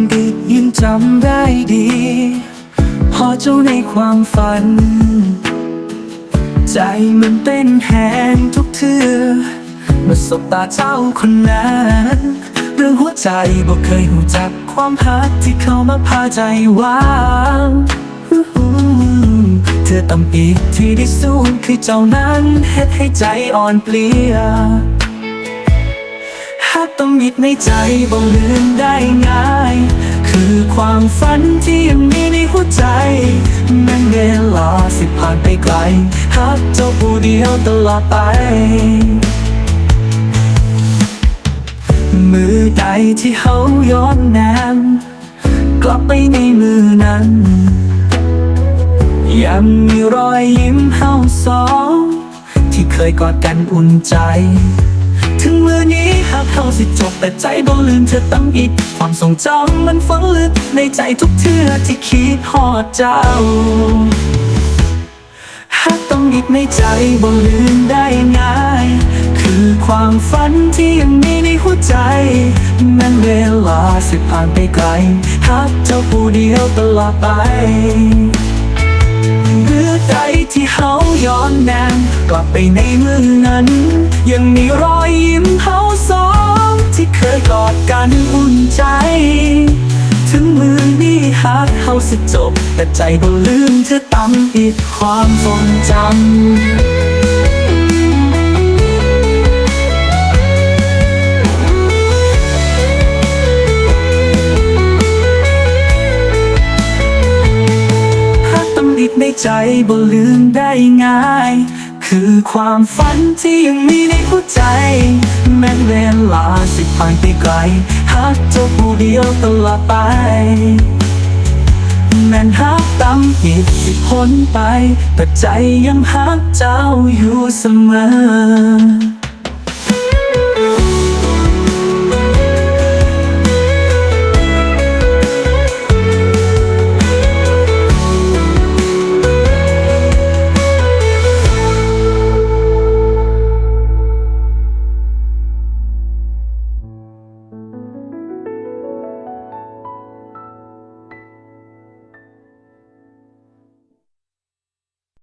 ำอียังจำได้ดีพอเจ้าในความฝัน ใจมันเต้นแหงทุกเทือเมื่อสบตาเจ้าคนนั้น เรื่องหัวใจบอกเคยหูจักความฮักที่เข้ามาพาใจว่างเธอตำอีกที่ได้สูงคือเจ้านั้นเฮ็ดให้ใจอ่อนเปลี่ย ต้องมิดในใจบ่ลืมได้ง่าย คือความฝันที่ยังมีในหัวใจ แม้เวลาสิผ่านไปไกลหากเจ้าผู้เดียวตลอดไป มือใดที่เขาย้อนแนมกลับไปในมือนั้น ยังมีรอยยิ้มเฮาสอง ที่เคยกอดกันอุ่นใจ มือนี้หากเขาสิจบแต่ใจบ่ลืมเธอตั้งอีก ความทรงจำมันฝังลึกในใจทุกเทื่อที่คิดฮอดเจ้าหากต้องอีกในใจบ่ลืมได้ง่าย คือความฝันที่ยังมีในหัวใจแม้เวลาสิผ่านไปไกลหากเจ้าผู้เดียวตลอดไป มือใดที่เขาย้อนแนมกลับไปในมือนั้น ยังมีรอยยิ้มเขาสองที่เคยกอดกันอุ่นใจ ถึงมือนี้หากเขาสิจบ แต่ใจบ่ลืมเธอตั้งอีกความทรงจำ กตำดิดในใจบ่ลืมได้ง่าย คือความฝันที่ยังมีในหัวใจ แม้เวลาสิผ่านไปไกลหากเจ้าผู้เดียวตลอดไป แม้นหักตำอีกสิพ้นไป แต่ใจยังหักเจ้าอยู่เสมอ